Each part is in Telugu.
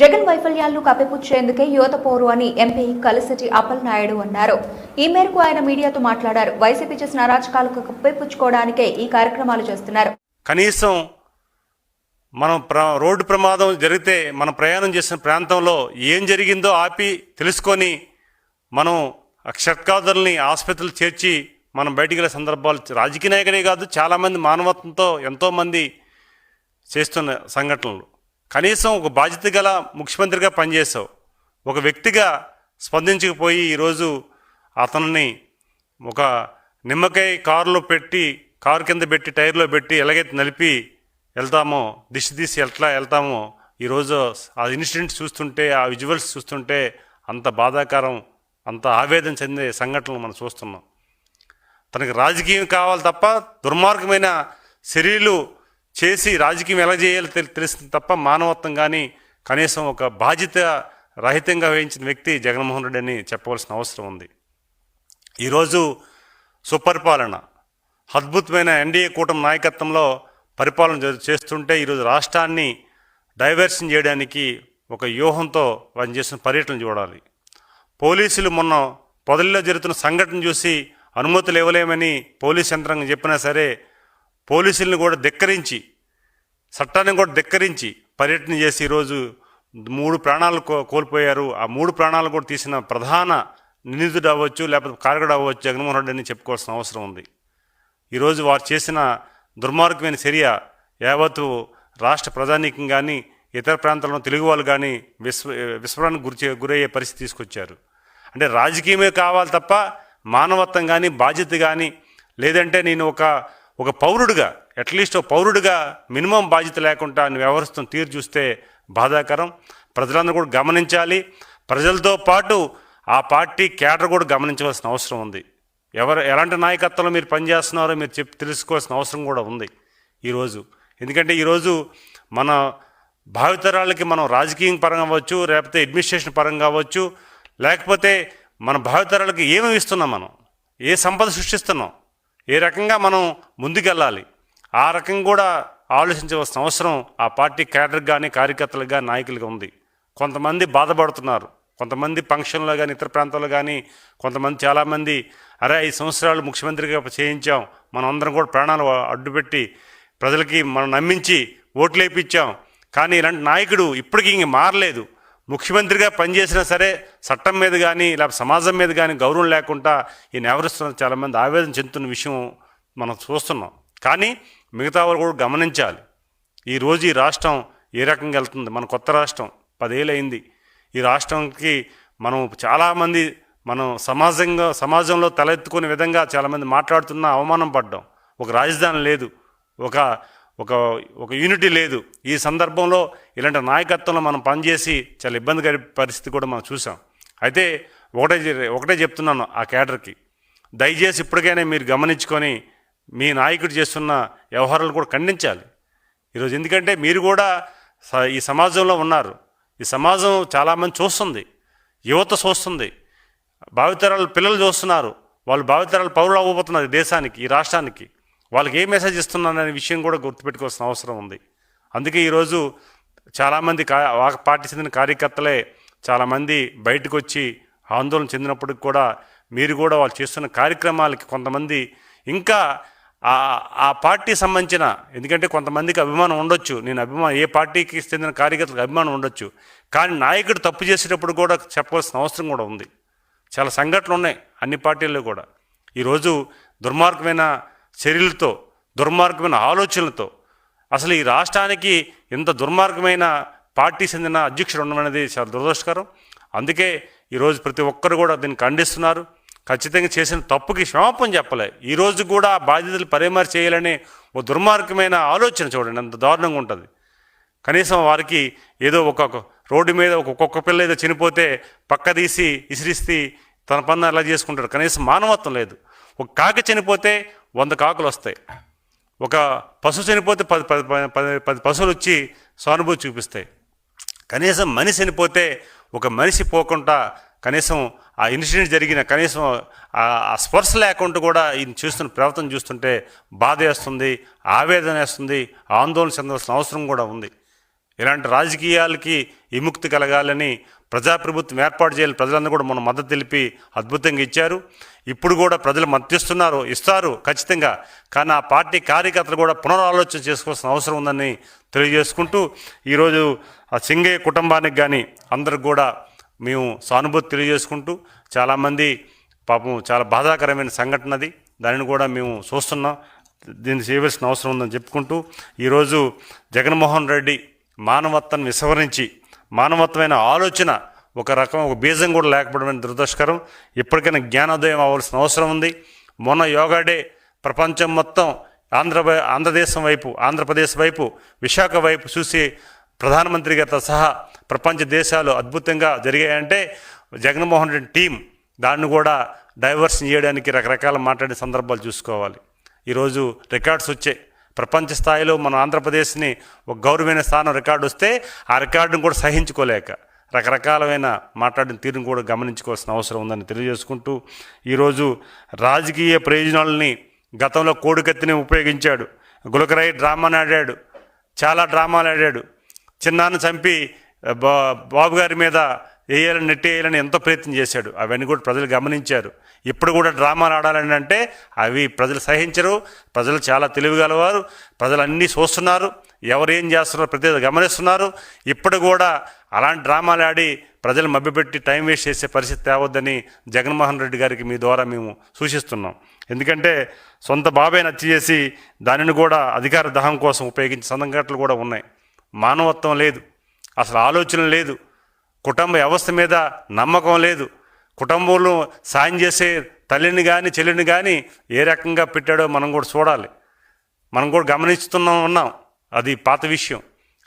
జగన్ వైఫల్యాలను కప్పిపుచ్చేందుకే యువత పోరు అని ఎంపీ కలిసిటి అప్పల్ నాయుడు అన్నారు. ఈ మేరకు ఆయన మీడియాతో మాట్లాడారు. వైసీపీ చేసిన అరాచకాలకు కప్పిపుచ్చుకోవడానికే ఈ కార్యక్రమాలు చేస్తున్నారు. కనీసం మనం ప్ర రోడ్డు ప్రమాదం జరిగితే మనం ప్రయాణం చేసిన ప్రాంతంలో ఏం జరిగిందో ఆపి తెలుసుకొని మనం షట్కాదుల్ని ఆసుపత్రులు చేర్చి మనం బయటికి వెళ్ళే సందర్భాలు రాజకీయ నాయకుడే కాదు చాలామంది మానవత్వంతో ఎంతోమంది చేస్తున్న సంఘటనలు. కనీసం ఒక బాధ్యత గల ముఖ్యమంత్రిగా పనిచేసావు. ఒక వ్యక్తిగా స్పందించకపోయి ఈరోజు అతనిని ఒక నిమ్మకాయ కారులో పెట్టి కారు కింద పెట్టి టైర్లో పెట్టి ఎలాగైతే నలిపి వెళ్తామో దిశ తీసి ఎట్లా వెళ్తామో ఈరోజు ఆ ఇన్సిడెంట్ చూస్తుంటే ఆ విజువల్స్ చూస్తుంటే అంత బాధాకరం అంత ఆవేదన చెందే సంఘటనలు మనం చూస్తున్నాం. తనకి రాజకీయం కావాలి తప్ప దుర్మార్గమైన శరీరులు చేసి రాజకీయం ఎలా చేయాలో తెలి తెలుస్తుంది తప్ప మానవత్వం కానీ కనీసం ఒక బాధ్యత రహితంగా వహించిన వ్యక్తి జగన్మోహన్ రెడ్డి అని చెప్పవలసిన అవసరం ఉంది. ఈరోజు సుపరిపాలన అద్భుతమైన ఎన్డీఏ కూటమి నాయకత్వంలో పరిపాలన చేస్తుంటే ఈరోజు రాష్ట్రాన్ని డైవర్షన్ చేయడానికి ఒక వ్యూహంతో వాళ్ళు చేసిన పర్యటన చూడాలి. పోలీసులు మొన్న పొదల్లో జరుగుతున్న సంఘటన చూసి అనుమతులు ఇవ్వలేమని పోలీస్ యంత్రాంగం చెప్పినా సరే పోలీసుల్ని కూడా ధిక్కరించి చట్టాన్ని కూడా ధిక్కరించి పర్యటన చేసి ఈరోజు మూడు ప్రాణాలు కో- కోల్పోయారు. ఆ మూడు ప్రాణాలు కూడా తీసిన ప్రధాన నిందితుడు అవ్వచ్చు లేకపోతే కారకుడు అవ్వచ్చు జగన్మోహన్ రెడ్డి అని చెప్పుకోవాల్సిన అవసరం ఉంది. ఈరోజు వారు చేసిన దుర్మార్గమైన చర్య యావత్తు రాష్ట్ర ప్రజానీకం కానీ ఇతర ప్రాంతాల్లో తెలుగు వాళ్ళు కానీ విశ్వ విస్మరణకు గురిచే గురయ్యే పరిస్థితి తీసుకొచ్చారు. అంటే రాజకీయమే కావాలి తప్ప మానవత్వం కానీ బాధ్యత కానీ లేదంటే నేను ఒక ఒక పౌరుడిగా అట్లీస్ట్ ఒక పౌరుడిగా మినిమం బాధ్యత లేకుండా వ్యవహరిస్తున్న తీరు చూస్తే బాధాకరం. ప్రజలందరూ కూడా గమనించాలి. ప్రజలతో పాటు ఆ పార్టీ కేటర్ కూడా గమనించవలసిన అవసరం ఉంది. ఎవరు ఎలాంటి నాయకత్వంలో మీరు పనిచేస్తున్నారో మీరు చెప్పి తెలుసుకోవాల్సిన అవసరం కూడా ఉంది ఈరోజు. ఎందుకంటే ఈరోజు మన భావితరాలకి మనం రాజకీయం పరంగా అవ్వచ్చు లేకపోతే అడ్మినిస్ట్రేషన్ పరంగా అవ్వచ్చు లేకపోతే మన భావితరాలకి ఏమేమి ఇస్తున్నాం మనం? ఏ సంపద సృష్టిస్తున్నాం? ఏ రకంగా మనం ముందుకెళ్ళాలి? ఆ రకం కూడా ఆలోచించవలసిన అవసరం ఆ పార్టీ క్యాడర్ కానీ కార్యకర్తలకు కానీ నాయకులుగా ఉంది. కొంతమంది బాధపడుతున్నారు. కొంతమంది ఫంక్షన్లో కానీ ఇతర ప్రాంతాల్లో కానీ కొంతమంది చాలామంది అరే ఐదు సంవత్సరాలు ముఖ్యమంత్రిగా చేయించాం. మనం అందరం కూడా ప్రాణాలు అడ్డుపెట్టి ప్రజలకి మనం నమ్మించి ఓట్లు వేయించాం కానీ ఇలాంటి నాయకుడు ఇప్పటికీ ఇంక మారలేదు. ముఖ్యమంత్రిగా పనిచేసినా సరే చట్టం మీద కానీ లేకపోతే సమాజం మీద కానీ గౌరవం లేకుండా ఈయన ఎవరిస్తున్న చాలామంది ఆవేదన చెందుతున్న విషయం మనం చూస్తున్నాం. కానీ మిగతా వాళ్ళు కూడా గమనించాలి. ఈరోజు ఈ రాష్ట్రం ఏ రకంగా వెళ్తుంది? మన కొత్త రాష్ట్రం పదేళ్ళు అయింది ఈ రాష్ట్రంకి మనం చాలామంది మనం సమాజంగా సమాజంలో తలెత్తుకునే విధంగా చాలామంది మాట్లాడుతున్నా అవమానం పడ్డాం. ఒక రాజధాని లేదు. ఒక ఒక ఒక యూనిటీ లేదు. ఈ సందర్భంలో ఇలాంటి నాయకత్వంలో మనం పనిచేసి చాలా ఇబ్బందికర పరిస్థితి కూడా మనం చూసాం. అయితే ఒకటే ఒకటే చెప్తున్నాను ఆ కేడర్కి దయచేసి ఇప్పటికైనా మీరు గమనించుకొని మీ నాయకుడు చేస్తున్న వ్యవహారాలు కూడా ఖండించాలి. ఈరోజు ఎందుకంటే మీరు కూడా స- ఈ సమాజంలో ఉన్నారు. ఈ సమాజం చాలామంది చూస్తుంది. యువత చూస్తుంది. భావితరాల పిల్లలు చూస్తున్నారు. వాళ్ళు భావితరాలు పౌరులు అవ్వబోతున్నారు దేశానికి ఈ రాష్ట్రానికి. వాళ్ళకి ఏ మెసేజ్ ఇస్తున్నాననే అనే విషయం కూడా గుర్తుపెట్టుకోవాల్సిన అవసరం ఉంది. అందుకే ఈరోజు చాలామంది కా పార్టీ చెందిన కార్యకర్తలే చాలామంది బయటకు వచ్చి ఆందోళన చెందినప్పటికి కూడా మీరు కూడా వాళ్ళు చేస్తున్న కార్యక్రమాలకి కొంతమంది ఇంకా ఆ ఆ పార్టీ సంబంధించిన ఎందుకంటే కొంతమందికి అభిమానం ఉండొచ్చు. నేను అభిమానం ఏ పార్టీకి చెందిన కార్యకర్తలకు అభిమానం ఉండొచ్చు. కానీ నాయకుడు తప్పు చేసేటప్పుడు కూడా చెప్పవలసిన అవసరం కూడా ఉంది. చాలా సంఘటనలు ఉన్నాయి అన్ని పార్టీల్లో కూడా. ఈరోజు దుర్మార్గమైన చర్యలతో దుర్మార్గమైన ఆలోచనలతో అసలు ఈ రాష్ట్రానికి ఇంత దుర్మార్గమైన పార్టీ చెందిన అధ్యక్షుడు ఉండమనేది చాలా దురదృష్టకరం. అందుకే ఈరోజు ప్రతి ఒక్కరు కూడా దీన్ని ఖండిస్తున్నారు. ఖచ్చితంగా చేసిన తప్పుకి క్షమాపణ చెప్పలే. ఈరోజు కూడా బాధ్యతలు పరిమారు చేయాలనే ఓ దుర్మార్గమైన ఆలోచన చూడండి అంత దారుణంగా ఉంటుంది. కనీసం వారికి ఏదో ఒక రోడ్డు మీద ఒక కుక్క పిల్ల ఏదో చనిపోతే పక్క తీసి ఇసిరిస్తే తన పని అలా చేసుకుంటారు కనీసం మానవత్వం లేదు. ఒక కాకి చనిపోతే వంద కాకులు వస్తాయి. ఒక పశు చనిపోతే పది పది పది- పది పశువులు వచ్చి సానుభూతి చూపిస్తాయి. కనీసం మనిషి చనిపోతే ఒక మనిషి పోకుండా కనీసం ఆ ఇన్సిడెంట్ జరిగిన కనీసం ఆ- ఆ స్పర్శ లేకుండా కూడా ఈయన చూస్తున్న ప్రవర్తన చూస్తుంటే బాధ వేస్తుంది ఆవేదన వేస్తుంది ఆందోళన చెందవలసిన అవసరం కూడా ఉంది. ఇలాంటి రాజకీయాలకి విముక్తి కలగాలని ప్రజాప్రభుత్వం ఏర్పాటు చేయాలి ప్రజలందరూ కూడా మన మద్దతు తెలిపి అద్భుతంగా ఇచ్చారు. ఇప్పుడు కూడా ప్రజలు మద్దతిస్తున్నారు ఇస్తారు ఖచ్చితంగా. కానీ ఆ పార్టీ కార్యకర్తలు కూడా పునరాలోచన చేసుకోవాల్సిన అవసరం ఉందని తెలియజేసుకుంటూ ఈరోజు ఆ సింగయ్య కుటుంబానికి కానీ అందరికి కూడా మేము సానుభూతి తెలియజేసుకుంటూ చాలామంది పాపం చాలా బాధాకరమైన సంఘటన అది. దానిని కూడా మేము చూస్తున్నాం. దీన్ని చేయవలసిన అవసరం ఉందని చెప్పుకుంటూ ఈరోజు జగన్మోహన్ రెడ్డి మానవత్వాన్ని విస్మరించి మానవత్వమైన ఆలోచన ఒక రకం ఒక బీజం కూడా లేకపోవడం దురదృష్టకరం. ఇప్పటికైనా జ్ఞానోదయం అవ్వాల్సిన అవసరం ఉంది. మొన్న యోగా డే ప్రపంచం మొత్తం ఆంధ్ర ఆంధ్రదేశం వైపు ఆంధ్రప్రదేశ్ వైపు విశాఖ వైపు చూసి ప్రధానమంత్రి గారితో సహా ప్రపంచ దేశాలు అద్భుతంగా జరిగాయంటే జగన్మోహన్ రెడ్డి టీం దాన్ని కూడా డైవర్షన్ చేయడానికి రకరకాల మాట్లాడే సందర్భాలు చూసుకోవాలి. ఈరోజు రికార్డ్స్ వచ్చాయి. ప్రపంచ స్థాయిలో మన ఆంధ్రప్రదేశ్ని ఒక గౌరవమైన స్థానం రికార్డు వస్తే ఆ రికార్డును కూడా సహించుకోలేక రకరకాలమైన మాట్లాడిన తీరును కూడా గమనించుకోవాల్సిన అవసరం ఉందని తెలియజేసుకుంటూ ఈరోజు రాజకీయ ప్రయోజనాలని గతంలో కోడికత్తిని ఉపయోగించాడు. గులకరాయి డ్రామాని ఆడాడు. చాలా డ్రామాలు ఆడాడు. చిన్నాన్ని చంపి బా బాబు గారి మీద వేయాలని నెట్టేయాలని ఎంతో ప్రయత్నం చేశాడు. అవన్నీ కూడా ప్రజలు గమనించారు. ఇప్పుడు కూడా డ్రామాలు ఆడాలని అంటే అవి ప్రజలు సహించరు. ప్రజలు చాలా తెలివిగలవారు. ప్రజలు అన్నీ చూస్తున్నారు. ఎవరు ఏం చేస్తున్నారో ప్రతి గమనిస్తున్నారు. ఇప్పుడు కూడా అలాంటి డ్రామాలు ఆడి ప్రజలు మభ్యపెట్టి టైం వేస్ట్ చేసే పరిస్థితి తేవద్దని జగన్మోహన్ రెడ్డి గారికి మీ ద్వారా మేము సూచిస్తున్నాం. ఎందుకంటే సొంత బాబాయ్ నచ్చి చేసి దానిని కూడా అధికార దహం కోసం ఉపయోగించే సంఘటనలు కూడా ఉన్నాయి. మానవత్వం లేదు. అసలు ఆలోచన లేదు. కుటుంబ వ్యవస్థ మీద నమ్మకం లేదు. కుటుంబంలో సాయం చేసే తల్లిని కానీ చెల్లిని కానీ ఏ రకంగా పెట్టాడో మనం కూడా చూడాలి. మనం కూడా గమనిస్తున్నాం ఉన్నాం. అది పాత విషయం.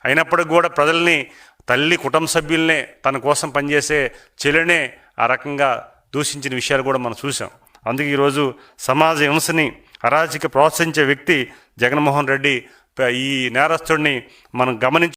అయినప్పటికి కూడా ప్రజల్ని తల్లి కుటుంబ సభ్యులనే తన కోసం పనిచేసే చెల్లెనే ఆ రకంగా దూషించిన విషయాలు కూడా మనం చూసాం అందుకే ఈరోజు సమాజ హింసని అరాజక ప్రోత్సహించే వ్యక్తి జగన్మోహన్ రెడ్డి ఈ నేరస్తుడిని మనం గమనించి